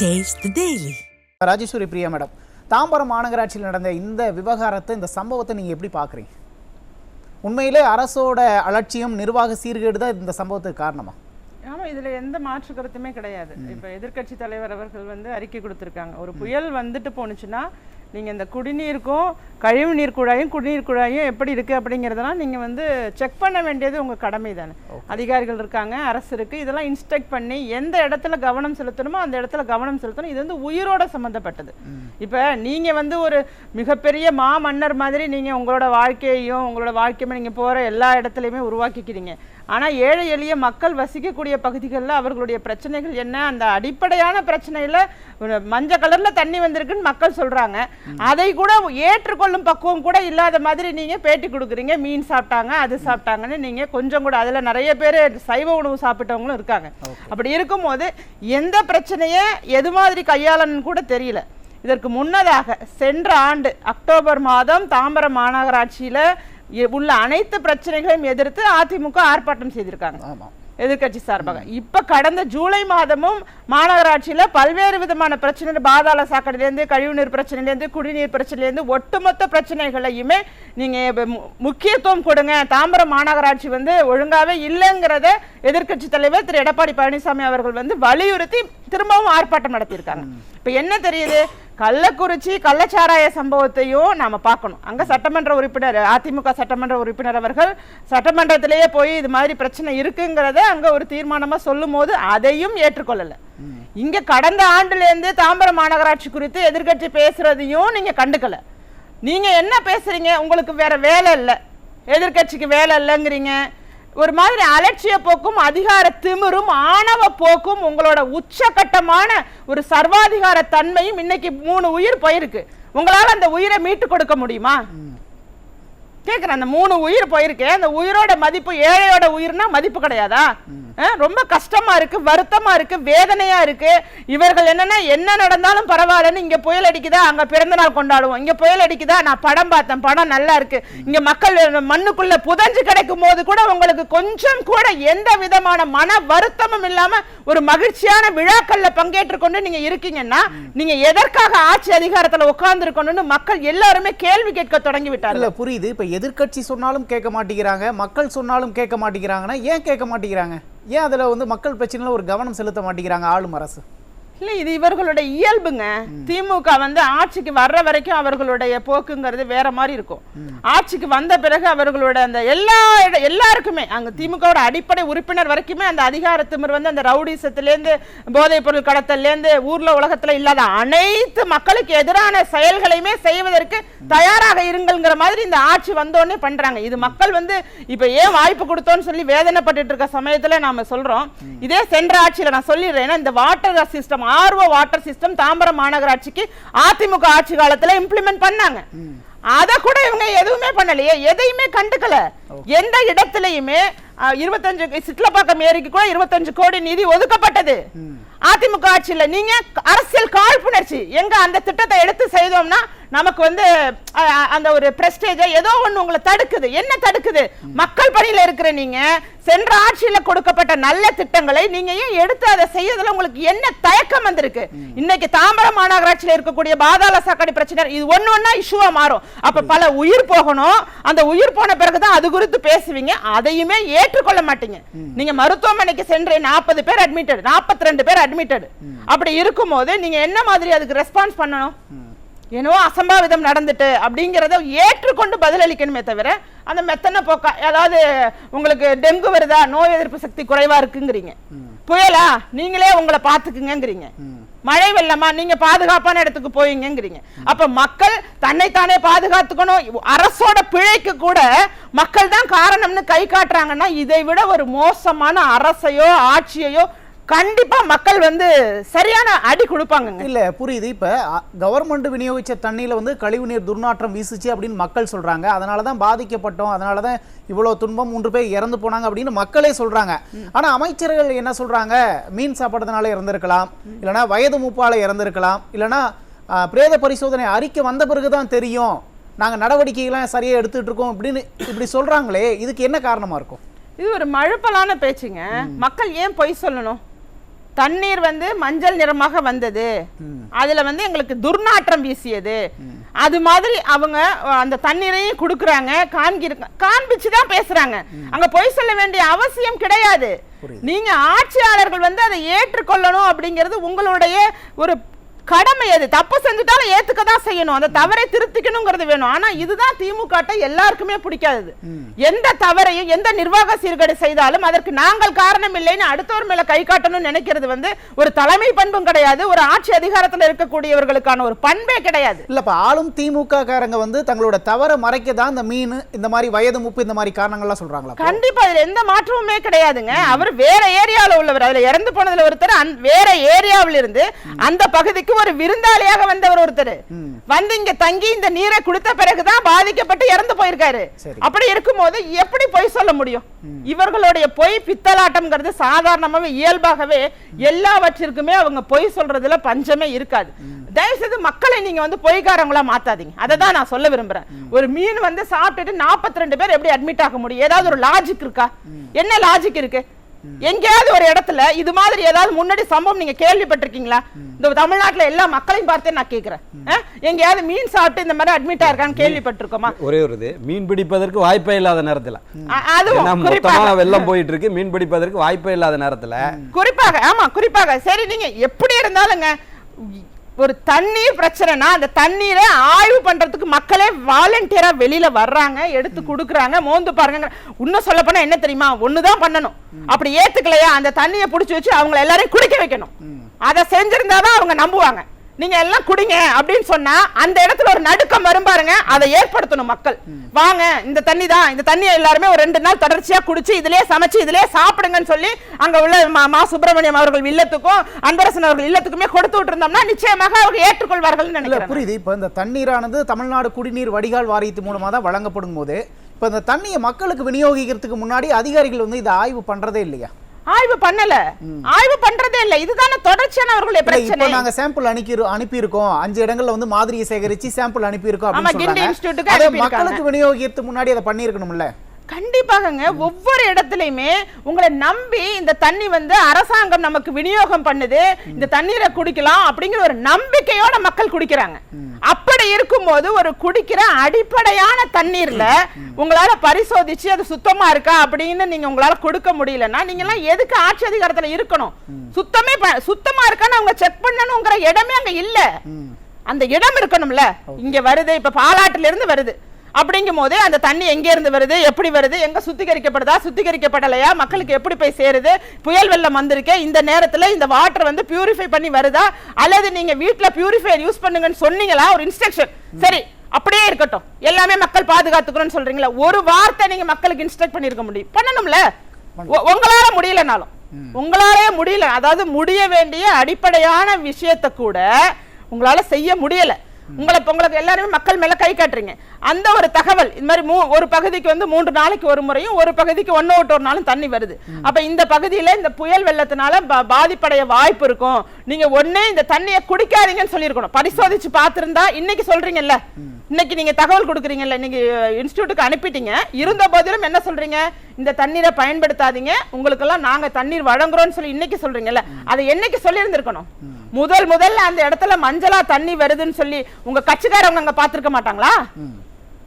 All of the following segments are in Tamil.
The Daily. Rajeswari Priya madam Tambaram மாநகராட்சியில் நடந்த இந்த விவகாரத்தை இந்த சம்பவத்தை நீங்கள் எப்படி பார்க்குறீங்க? உண்மையிலே அரசோட அலட்சியம் நிர்வாக சீர்கேடு தான் இந்த சம்பவத்துக்கு காரணமா? ஆமா இதுல எந்த மாற்று கருத்துமே கிடையாது. இப்ப எதிர்க்கட்சி தலைவர் அவர்கள் வந்து அறிக்கை கொடுத்திருக்காங்க. ஒரு புயல் வந்துட்டு போணுச்சுன்னா நீங்க இந்த குடிநீருக்கும் கழிவு நீர் குழாயும் குடிநீர் குழாயும் எப்படி இருக்கு அப்படிங்கறதெல்லாம் நீங்க வந்து செக் பண்ண வேண்டியது உங்க கடமை தானே. அதிகாரிகள் இருக்காங்க அரசு இருக்கு. இதெல்லாம் இன்ஸ்ட்ரக்ட் பண்ணி எந்த இடத்துல கவனம் செலுத்தணுமோ அந்த இடத்துல கவனம் செலுத்தணும். இது வந்து உயிரோட சம்பந்தப்பட்டது. இப்ப நீங்க வந்து ஒரு மிகப்பெரிய மா மன்னர் மாதிரி நீங்க உங்களோட வாழ்க்கையையும் உங்களோட வாழ்க்கையுமே நீங்க போற எல்லா இடத்துலையுமே உருவாக்கிக்கிறீங்க. ஆனா ஏழை எளிய மக்கள் வசிக்கக்கூடிய பகுதிகளில் அவர்களுடைய பிரச்சனைகள் என்ன? அந்த அடிப்படையான பிரச்சனையில ஒரு மஞ்ச கலர்ல தண்ணி வந்திருக்குன்னு மக்கள் சொல்றாங்க. அதை கூட ஏற்றுக்கொள்ளும் பக்குவம் கூட இல்லாத மாதிரி நீங்க பேட்டி கொடுக்குறீங்க. மீன் சாப்பிட்டாங்க அது சாப்பிட்டாங்கன்னு நீங்க கொஞ்சம் கூட அதுல நிறைய பேர் சைவ உணவு சாப்பிட்டவங்களும் இருக்காங்க. அப்படி இருக்கும்போது எந்த பிரச்சனையை எது மாதிரி கையாளணும்னு கூட தெரியல. இதற்கு முன்னதாக சென்ற ஆண்டு அக்டோபர் மாதம் தாம்பரம் மாநகராட்சியில உள்ள அனைத்து பிரச்சனைகளையும் எதிர்த்து அதிமுக ஆர்ப்பாட்டம் செய்திருக்காங்க. ஆமாம் எதிர்க்கட்சி சார்பாக. இப்ப கடந்த ஜூலை மாதமும் மாநகராட்சியில பல்வேறு விதமான பிரச்சனை பாதாள சாக்கடையிலேருந்து கழிவுநீர் பிரச்சனையிலேருந்து குடிநீர் பிரச்சனையிலேருந்து ஒட்டுமொத்த பிரச்சனைகளையுமே நீங்க முக்கியத்துவம் கொடுங்க. தாம்பரம் மாநகராட்சி வந்து ஒழுங்காவே இல்லைங்கிறத எதிர்க்கட்சி தலைவர் திரு. எடப்பாடி பழனிசாமி அவர்கள் வந்து வலியுறுத்தி திரும்பவும் ஆர்ப்பாட்டம் நடத்தியிருக்காங்க. இப்ப என்ன தெரியுது? கள்ளக்குறிச்சி கள்ளச்சாராய சம்பவத்தையும் நாம் பார்க்கணும். அங்கே சட்டமன்ற உறுப்பினர் அதிமுக சட்டமன்ற உறுப்பினர் அவர்கள் சட்டமன்றத்திலேயே போய் இது மாதிரி பிரச்சனை இருக்குங்கிறத அங்கே ஒரு தீர்மானமாக சொல்லும் போது அதையும் ஏற்றுக்கொள்ளலை. இங்கே கடந்த ஆண்டுலேருந்து தாம்பரம் மாநகராட்சி குறித்து எதிர்க்கட்சி பேசுகிறதையும் நீங்கள் கண்டுக்கலை. நீங்கள் என்ன பேசுகிறீங்க உங்களுக்கு வேறு வேலை இல்லை. எதிர்க்கட்சிக்கு வேலை இல்லைங்கிறீங்க. ஒரு மாதிரி அலட்சிய போக்கும் அதிகார திமிரும் ஆணவ போக்கும் உங்களோட உச்சகட்டமான ஒரு சர்வாதிகார தன்மையும் இன்னைக்கு மூணு உயிர் போயிருக்கு. உங்களால அந்த உயிரை மீட்டு கொடுக்க முடியுமா? கேக்குறேன் அந்த மூணு உயிர் போயிருக்கு. அந்த உயிரோட மதிப்பு ஏழையோட உயிர்னா மதிப்பு கிடையாதா? ரொம்ப கஷ்டமா இருக்கு வருத்தமா இருக்கு வேதனையா இருக்கு. இவர்கள் என்னன்னா என்ன நடந்தாலும் பரவாயில்லன்னு இங்க புயல் அடிக்குதா அங்க பிறந்த நாள் கொண்டாடுவோம். இங்க புயல் அடிக்குதா நான் படம் பார்த்தேன் படம் நல்லா இருக்கு. இங்க மக்கள் மண்ணுக்குள்ள புதஞ்சு கிடைக்கும் போது கூட உங்களுக்கு கொஞ்சம் கூட எந்த விதமான மன வருத்தமும் இல்லாம ஒரு மகிழ்ச்சியான விழாக்கள்ல பங்கேற்று கொண்டு நீங்க இருக்கீங்கன்னா நீங்க எதற்காக ஆட்சி அதிகாரத்துல உட்கார்ந்து இருக்கணும்னு மக்கள் எல்லாருமே கேள்வி கேட்க தொடங்கி விட்டாங்க இல்ல புரியுது. இப்ப எதிர்க்கட்சி சொன்னாலும் கேட்க மாட்டேங்கிறாங்க மக்கள் சொன்னாலும் கேட்க மாட்டேங்கிறாங்கன்னா ஏன் கேட்க மாட்டேங்கிறாங்க? ஏன் அதுல வந்து மக்கள் பிரச்சனையில் ஒரு கவனம் செலுத்த மாட்டேங்கிறாங்க ஆளும் அரசு? இல்ல இது இவர்களுடைய இயல்புங்க. திமுக வந்து ஆட்சிக்கு வர்ற வரைக்கும் அவர்களுடைய போக்குங்கிறது வேற மாதிரி இருக்கும். ஆட்சிக்கு வந்த பிறகு அவர்களோட அந்த எல்லா எல்லாருக்குமே அங்க திமுகவோட அடிப்படை உறுப்பினர் வரைக்குமே அந்த அதிகார திமிர் வந்து அந்த ரவுடிசத்திலேருந்து போதைப் பொருள் கடத்தல்லேருந்து ஊர்ல உலகத்துல இல்லாத அனைத்து மக்களுக்கு எதிரான செயல்களையுமே செய்வதற்கு தயாராக இருங்கள்ங்கிற மாதிரி இந்த ஆட்சி வந்தோடனே பண்றாங்க. இது மக்கள் வந்து இப்ப ஏன் வாய்ப்பு கொடுத்தோம்னு சொல்லி வேதனைப்பட்டுட்டு இருக்க சமயத்துல நாம சொல்றோம். இதே சென்ற ஆட்சியில நான் சொல்லிடுறேன். இந்த வாட்டர் சிஸ்டம் ஆர்வ வாட்டர் சிஸ்டம் தாம்பரம் மாநகராட்சிக்கு அதிமுக ஆட்சி காலத்துல இம்ப்ளிமெண்ட் பண்ணாங்க. அத கூட இவங்க எதுவுமே பண்ணலையே. எதையுமே கண்டுக்கல. எந்த இடத்துலயுமே இருபத்தஞ்சு சிட்லப்பாக்கம் ஏரிக்கு கூட இருபத்தஞ்சு கோடி நிதி ஒதுக்கப்பட்டது. அதிமுக ஆட்சியில நீங்க அரசியல் காழ்ப்புணர்ச்சி எங்க அந்த திட்டத்தை எடுத்து செய்தோம்னா நமக்கு வந்து அந்த ஒரு பிரஸ்டேஜ் ஏதோ ஒண்ணு உங்களை தடுக்குது. என்ன தடுக்குது? மக்கள் பணியில இருக்கிற நீங்க சென்ற ஆட்சியில கொடுக்கப்பட்ட நல்ல திட்டங்களை நீங்க ஏன் எடுத்து அதை செய்யறதுல உங்களுக்கு என்ன தயக்கம் வந்திருக்கு? இன்னைக்கு தாம்பரம் மாநகராட்சியில இருக்கக்கூடிய பாதாள சாக்கடை பிரச்சனை இது ஒண்ணு ஒண்ணா இஷ்யூவா மாறும். அப்ப பல உயிர் போகணும். அந்த உயிர் போன பிறகுதான் அது குறித்து பேசுவீங்க அதையுமே ஏற்றுக்கொள்ள மாட்டீங்க. நீங்க மருத்துவமனைக்கு சென்று நாற்பது பேர் அட்மிட்டட் நாற்பத்தி ரெண்டு பேர் அட்மிட்டட் அப்படி இருக்கும்போது நீங்க என்ன மாதிரி அதுக்கு ரெஸ்பான்ஸ் பண்ணணும்? என்னவோ அசம்பாவிதம் நடந்துட்டு அப்படிங்கிறத ஏற்றுக்கொண்டு பதிலளிக்கணுமே தவிர அந்த மெத்தன போக்கா அதாவது உங்களுக்கு டெங்கு வருதா நோய் எதிர்ப்பு சக்தி குறைவா இருக்குங்கிறீங்க. புயலா நீங்களே உங்களை பாத்துக்குங்கிறீங்க மழை வெள்ளமா? நீங்க பாதுகாப்பான இடத்துக்கு போயிங்கிறீங்க அப்ப மக்கள் தன்னைத்தானே பாதுகாத்துக்கணும். அரசோட பிழைக்கு கூட மக்கள் தான் காரணம்னு கை காட்டுறாங்கன்னா இதை விட ஒரு மோசமான அரசையோ ஆட்சியையோ கண்டிப்பா மக்கள் வந்து சரியான அடி கொடுப்பாங்கங்க. இல்ல புரியுது. இப்ப கவர்மெண்ட் விநியோகிச்ச தண்ணியில வந்து கழிவுநீர் துர்நாற்றம் வீசுச்சு அப்படின்னு மக்கள் சொல்றாங்க. அதனால தான் பாதிக்கப்பட்டோம். அதனால தான் இவ்வளவு துன்பம் மூன்று பேர் இறந்து போனாங்க அப்படின்னு மக்களே சொல்றாங்க. ஆனா அமைச்சர்கள் என்ன சொல்றாங்க? மீன் சாப்பிட்றதுனால இறந்திருக்கலாம். இல்லைன்னா வயது மூப்பால இறந்திருக்கலாம். இல்லைன்னா பிரேத பரிசோதனை அறிக்கை வந்த பிறகுதான் தெரியும். நாங்க நடவடிக்கைகள்லாம் சரியா எடுத்துட்டு இருக்கோம் இப்படின்னு இப்படி சொல்றாங்களே இதுக்கு என்ன காரணமா இருக்கும்? இது ஒரு மழுப்பலான பேச்சுங்க. மக்கள் ஏன் பொய் சொல்லணும்? தண்ணீர் வந்து மஞ்சள் நிறமாக வந்தது. அதுல வந்து எங்களுக்கு துர்நாற்றம் வீசியது. அது மாதிரி அவங்க அந்த தண்ணீரையும் கொடுக்குறாங்க. காண்கிருக்க காண்பிச்சு தான் பேசுறாங்க அங்க பொய் சொல்ல வேண்டிய அவசியம் கிடையாது. நீங்க ஆட்சியாளர்கள் வந்து அதை ஏற்றுக்கொள்ளணும் அப்படிங்கிறது உங்களுடைய ஒரு கடமை அது. தப்பு செஞ்சுட்டாலும் ஏத்துக்க தான் செய்யணும். அந்த தவறை திருத்திக்கணுங்கிறது வேணும். ஆனா இதுதான் திமுக எல்லாருக்குமே பிடிக்காதது. எந்த தவறையும் எந்த நிர்வாக சீர்கேடு செய்தாலும் அதற்கு நாங்கள் காரணம் இல்லைன்னு அடுத்தவர் மேல கை காட்டணும்னு நினைக்கிறது வந்து ஒரு தலைமை பண்பும் கிடையாது. ஒரு ஆட்சி அதிகாரத்துல இருக்கக்கூடியவர்களுக்கான ஒரு பண்பே கிடையாது. இல்லப்ப ஆளும் திமுக காரங்க வந்து தங்களோட தவறை மறைக்க தான் இந்த மீன் இந்த மாதிரி வயது முப்பு இந்த மாதிரி காரணங்கள்லாம் சொல்றாங்களா? கண்டிப்பா இதுல எந்த மாற்றமுமே கிடையாதுங்க. அவர் வேற ஏரியாவுல உள்ளவர். அதுல இறந்து போனதுல ஒருத்தர் வேற ஏரியாவுல இருந்து அந்த பகுதிக்கு ஒரு விருந்தாளியாக வந்தவர் ஒருத்தர். வந்து இங்க தங்கி இந்த நீரை கொடுத்த பிறகுதான் பாதிக்கப்பட்டு இறந்து போயிருக்காரு. அப்படி இருக்கும்போது எப்படி பொய் சொல்ல முடியும்? இவர்களுடைய பொய் பித்தலாட்டம்ங்கிறது சாதாரணமாவே இயல்பாகவே எல்லாவற்றிற்குமே அவங்க பொய் சொல்றதுல பஞ்சமே இருக்காது. தயவு செய்து மக்களை நீங்க வந்து பொய்காரங்களா மாத்தாதீங்க. அதை தான் நான் சொல்ல விரும்புறேன். ஒரு மீன் வந்து சாப்பிட்டுட்டு 42 ரெண்டு பேர் எப்படி அட்மிட் ஆக முடியும்? ஏதாவது ஒரு லாஜிக் இருக்கா? என்ன லாஜிக் இருக்கு? எங்கேயாவது ஒரு இடத்துல இது மாதிரி ஏதாவது முன்னாடி சம்பவம் நீங்க கேள்விப்பட்டிருக்கீங்களா? இந்த தமிழ்நாட்டுல எல்லா மக்களையும் பார்த்தே நான் கேக்குறேன். அஹ்? எங்கேயாவது மீன் சாப்பிட்டு இந்த மாதிரி அட்மிட் ஆயிருக்கான்னு கேள்விப்பட்டிருக்கோமா? ஒரே ஒரு இது மீன் பிடிப்பதற்கு வாய்ப்பே இல்லாத நேரத்துல. அதுவும் ஏன்னா குறிப்பாக. மொத்தமா வெள்ளம் போயிட்டு இருக்கு மீன் பிடிப்பதற்கு வாய்ப்பே இல்லாத நேரத்துல. குறிப்பாக ஆமா குறிப்பாக. சரி நீங்க எப்படி இருந்தாலுங்க ஒரு தண்ணீர் பிரச்சனைனா அந்த தண்ணீரை ஆய்வு பண்றதுக்கு மக்களே வாலண்டியரா வெளியில வர்றாங்க எடுத்து கொடுக்குறாங்க மோந்து பாருங்க. இன்னும் சொல்ல போனா என்ன தெரியுமா? ஒண்ணுதான் பண்ணணும். அப்படி ஏத்துக்கலையா? அந்த தண்ணியை புடிச்சு வச்சு அவங்கள எல்லாரையும் குடிக்க வைக்கணும். அதை செஞ்சிருந்தாதான் அவங்க நம்புவாங்க. நீங்க எல்லாம் குடிங்க அப்படின்னு சொன்னா அந்த இடத்துல ஒரு நடுக்கம் வரும் பாருங்க. அதை ஏற்படுத்தணும் மக்கள். வாங்க இந்த தண்ணி தான் இந்த தண்ணியை எல்லாருமே ஒரு ரெண்டு நாள் தொடர்ச்சியா குடிச்சு இதுலயே சமைச்சு இதுலயே சாப்பிடுங்கன்னு சொல்லி அங்க உள்ள மா- மா சுப்பிரமணியம் அவர்கள் இல்லத்துக்கும் அன்பரசன் அவர்கள் இல்லத்துக்குமே கொடுத்து விட்டுருந்தோம்னா நிச்சயமாக அவங்க ஏற்றுக்கொள்வார்கள் நினைக்கிறேன் புரியுது. இப்போ இந்த தண்ணீரானது தமிழ்நாடு குடிநீர் வடிகால் வாரியத்து மூலமா தான் வழங்கப்படும் போது இப்போ இந்த தண்ணியை மக்களுக்கு விநியோகிக்கிறதுக்கு முன்னாடி அதிகாரிகள் வந்து இதை ஆய்வு பண்றதே இல்லையா? ஆய்வு பண்ணல. ஆய்வு பண்றதே இல்ல. இதுதானே தொடர்ச்சியான அவர்களுடைய பிரச்சனை. நாங்க சாம்பிள் அனுப்பி அனுப்பியிருக்கோம். அஞ்சு இடங்கள்ல வந்து மாதிரியை சேகரிச்சு சாம்பிள் அதை அனுப்பியிருக்காங்க. மக்களுக்கு விநியோகிக்கிறதுக்கு முன்னாடி அதை பண்ணியிருக்கணும்ல. கண்டிப்பாகங்க ஒவ்வொரு இடத்துலயுமே உங்களை நம்பி இந்த தண்ணி வந்து அரசாங்கம் நமக்கு விநியோகம் பண்ணுது இந்த தண்ணீரை குடிக்கலாம் அப்படிங்கிற ஒரு நம்பிக்கையோட மக்கள் குடிக்கிறாங்க. அப்படி இருக்கும்போது ஒரு குடிக்கிற அடிப்படையான தண்ணீர்ல உங்களால பரிசோதிச்சு அது சுத்தமா இருக்கா அப்படின்னு நீங்க உங்களால கொடுக்க முடியலன்னா நீங்க எல்லாம் எதுக்கு ஆட்சி அதிகாரத்துல இருக்கணும்? சுத்தமே சுத்தமா இருக்கான்னு அவங்க செக் பண்ணணுங்கிற இடமே அங்க இல்ல. அந்த இடம் இருக்கணும்ல. இங்க வருது இப்ப பாலாட்டுல இருந்து வருது. அப்படிங்கும் போது அந்த தண்ணி எங்க இருந்து வருது? எப்படி வருது? எங்க சுத்திகரிக்கப்படுதா? சுத்திகரிக்கப்படலையா? மக்களுக்கு எப்படி போய் சேருது? புயல் வெள்ளம் வந்திருக்கு இந்த நேரத்துல இந்த வாட்டர் வந்து பியூரிஃபை பண்ணி வருதா? அல்லது நீங்க வீட்ல பியூரிஃபையர் யூஸ் பண்ணுங்கன்னு சொன்னீங்களா? ஒரு இன்ஸ்ட்ரக்ஷன் சரி அப்படியே இருக்கட்டும். எல்லாமே மக்கள் பாதுகாத்துக்கணும்னு சொல்றீங்களா ஒரு வார்த்தை நீங்க மக்களுக்கு இன்ஸ்ட்ரக்ட் பண்ணிருக்க முடியும். பண்ணணும்ல. உங்களால முடியலனாலும். உங்களாலே முடியல அதாவது முடிய வேண்டிய அடிப்படையான விஷயத்தை கூட உங்களால செய்ய முடியல. உங்களை உங்களுக்கு எல்லாருமே மக்கள் மேல கை காட்டுறீங்க. அந்த ஒரு தகவல் இந்த மாதிரி மூ ஒரு பகுதிக்கு வந்து மூன்று நாளைக்கு ஒரு முறையும் ஒரு பகுதிக்கு ஒன்னு விட்டு ஒரு நாளும் தண்ணி வருது. அப்ப இந்த பகுதியில இந்த புயல் வெள்ளத்தினால பா- பாதிப்படைய வாய்ப்பு இருக்கும். நீங்க ஒண்ணே இந்த தண்ணியை குடிக்காதீங்கன்னு சொல்லியிருக்கணும். பரிசோதிச்சு பார்த்திருந்தா இன்னைக்கு சொல்றீங்கல்ல. இன்னைக்கு நீங்க தகவல் கொடுக்குறீங்கல்ல இன்னைக்கு இன்ஸ்டியூட்டுக்கு அனுப்பிட்டீங்க. இருந்த போதிலும் என்ன சொல்றீங்க? இந்த தண்ணீரை பயன்படுத்தாதீங்க. உங்களுக்கெல்லாம் நாங்க தண்ணீர் வழங்குறோம்னு சொல்லி இன்னைக்கு சொல்றீங்கல்ல அதை என்னைக்கு சொல்லி இருந்திருக்கணும் முதல் முதல்ல அந்த இடத்துல மஞ்சளா தண்ணி வருதுன்னு சொல்லி உங்க கட்சிக்காரவங்க அங்க பாத்திருக்க மாட்டாங்களா?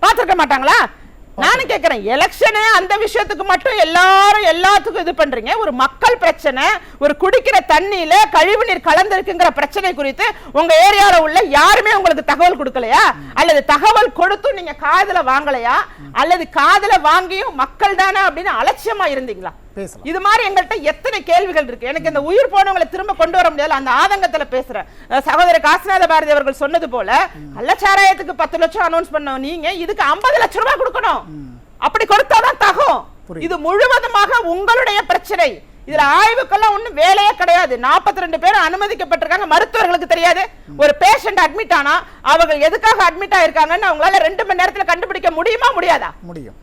பாத்திருக்க மாட்டாங்களா? நானும் கேக்குறேன் எலெக்ஷனு அந்த விஷயத்துக்கு மட்டும் எல்லாரும் எல்லாத்துக்கும் இது பண்றீங்க. ஒரு மக்கள் பிரச்சனை ஒரு குடிக்கிற தண்ணியில கழிவு நீர் கலந்திருக்குங்கிற பிரச்சனை குறித்து உங்க ஏரியால உள்ள யாருமே உங்களுக்கு தகவல் கொடுக்கலையா? அல்லது தகவல் கொடுத்தும் நீங்க காதுல வாங்கலையா? அல்லது காதுல வாங்கியும் மக்கள் தானே அப்படின்னு அலட்சியமா இருந்தீங்களா? பேசலாம். இது மாதிரி எங்கள்கிட்ட எத்தனை கேள்விகள் இருக்கு. எனக்கு இந்த உயிர் போனவங்களை திரும்ப கொண்டு வர முடியல அந்த ஆதங்கத்துல பேசுறேன். சகோதரர் காசிநாத பாரதி அவர்கள் சொன்னது போல கள்ளச்சாராயத்துக்கு பத்து லட்சம் அனௌன்ஸ் பண்ண நீங்க இதுக்கு ஐம்பது லட்சம் ரூபாய் கொடுக்கணும். அப்படி கொடுத்தாதான் தகும். இது முழுவதுமாக உங்களுடைய பிரச்சனை. இதுல ஆய்வுக்கெல்லாம் ஒண்ணும் வேலையே கிடையாது. 42 ரெண்டு பேர் அனுமதிக்கப்பட்டிருக்காங்க. மருத்துவர்களுக்கு தெரியாது. ஒரு பேஷண்ட் அட்மிட் ஆனா அவங்க எதுக்காக அட்மிட் ஆயிருக்காங்கன்னு அவங்களால ரெண்டு மணி நேரத்துல கண்டுபிடிக்க முடியுமா முடியாதா? முடியும்.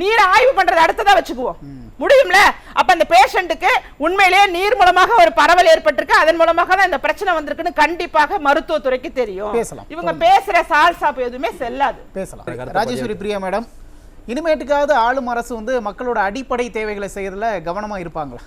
நீர் ஆய்வு பண்றது அடுத்ததா வச்சுக்குவோம். முடியும்ல? அப்ப அந்த பேஷண்ட்டுக்கு உண்மையிலேயே நீர் மூலமாக ஒரு பரவல் ஏற்பட்டிருக்கு. அதன் மூலமாக தான் இந்த பிரச்சனை வந்திருக்குன்னு கண்டிப்பாக மருத்துவத்துறைக்கு தெரியும். பேசலாம். இவங்க பேசுற சால்சாப்பு எதுவுமே செல்லாது. பேசலாம். ராஜேஸ்வரி பிரியா மேடம் இனிமேட்டுக்காவது ஆளும் அரசு வந்து மக்களோட அடிப்படை தேவைகளை செய்யறதுல கவனமா இருப்பாங்களா?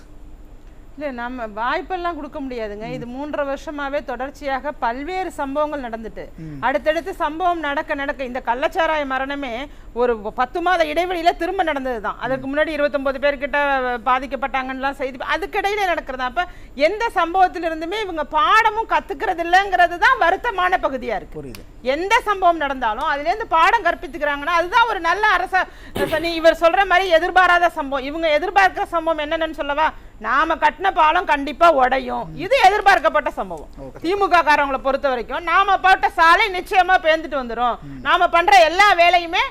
இல்ல நம்ம வாய்ப்பெல்லாம் கொடுக்க முடியாதுங்க. இது மூன்றரை வருஷமாவே தொடர்ச்சியாக பல்வேறு சம்பவங்கள் நடந்துட்டு. அடுத்தடுத்து சம்பவம் நடக்க நடக்க இந்த கள்ளச்சாராய மரணமே ஒரு பத்து மாத இடைவெளியில திரும்ப நடந்ததுதான். அதுக்கு முன்னாடி இருபத்தொன்பது பேர்கிட்ட பாதிக்கப்பட்டாங்கன்னுலாம் செய்தி அதுக்கிடையில நடக்கிறதா? அப்ப எந்த சம்பவத்திலிருந்துமே இவங்க பாடமும் கத்துக்கிறது இல்லைங்கிறது தான் வருத்தமான பகுதியா இருக்கு. புரியுது. எந்த சம்பவம் நடந்தாலும் அதுல இருந்து பாடம் கற்பித்துக்கிறாங்கன்னா அதுதான் ஒரு நல்ல அரச இவர் சொல்ற மாதிரி எதிர்பாராத சம்பவம். இவங்க எதிர்பார்க்கிற சம்பவம் என்னன்னு சொல்லவா? நாம கட்டின பாலம் கண்டிப்பா உடையும். இது எதிர்பார்க்கப்பட்ட சம்பவம். திமுக காரவங்களை பொறுத்த வரைக்கும் நாம போட்ட சாலை நிச்சயமா பேர்ந்துட்டு வந்துரும். நாம பண்ற எல்லா வேலையுமே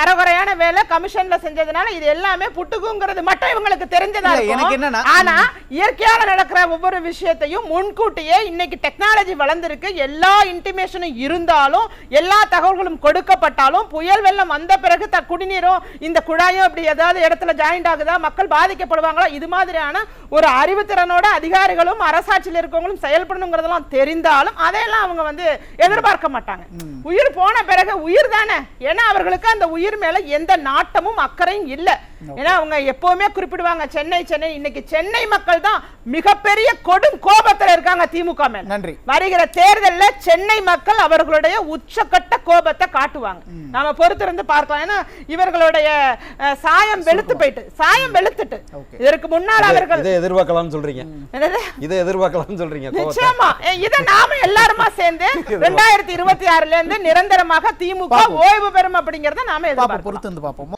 அறகுறையான வேலை கமிஷன்ல செஞ்சதுனால இது எல்லாமே புட்டுக்குங்கிறது மட்டும் இவங்களுக்கு தெரிஞ்சதா இருக்கும். ஆனா இயற்கையாக நடக்கிற ஒவ்வொரு விஷயத்தையும் முன்கூட்டியே இன்னைக்கு டெக்னாலஜி வளர்ந்திருக்கு. எல்லா இன்டிமேஷனும் இருந்தாலும் எல்லா தகவல்களும் கொடுக்கப்பட்டாலும் புயல் வெள்ளம் வந்த பிறகு த குடிநீரும் இந்த குழாயும் இப்படி ஏதாவது இடத்துல ஜாயிண்ட் ஆகுதா மக்கள் பாதிக்கப்படுவாங்களா இது மாதிரியான ஒரு அறிவுத்திறனோட அதிகாரிகளும் அரசாட்சியில் இருக்கவங்களும் செயல்படணுங்கிறதெல்லாம் தெரிந்தாலும் அதையெல்லாம் அவங்க வந்து எதிர்பார்க்க மாட்டாங்க. உயிர் போன பிறகு உயிர் தானே? ஏன்னா அவர்களுக்கு அந்த உயிர் மேல எந்த நாட்டமும் அக்கறையும் இல்ல. ஏன்னா அவங்க எப்பவுமே குறிப்பிடுவாங்க சென்னை சென்னை இன்னைக்கு சென்னை மக்கள் தான் மிகப்பெரிய கொடும் கோபத்துல இருக்காங்க திமுக மேல. நன்றி. வருகிற தேர்தல்ல சென்னை மக்கள் அவர்களுடைய உச்சக்கட்ட கோபத்தை காட்டுவாங்க. நாம பொறுத்திருந்து பார்க்கலாம். ஏன்னா இவர்களுடைய சாயம் வெளுத்து போயிட்டு சாயம் வெளுத்துட்டு. இதற்கு முன்னால் அவர்கள் இதை எதிர்பார்க்கலாம்னு சொல்றீங்க. என்னது? இதை எதிர்பார்க்கலாம்னு சொல்றீங்க. நிச்சயமா. இத நாம எல்லாருமா சேர்ந்து ரெண்டாயிரத்தி இருபத்தி ஆறுல இருந்து நிரந்தரமாக திமுக. ஓய்வு பெறும் அப்படிங்கறத நாம எதிர்பார்ப்போம் பொறுத்து வந்து பார்ப்போம்.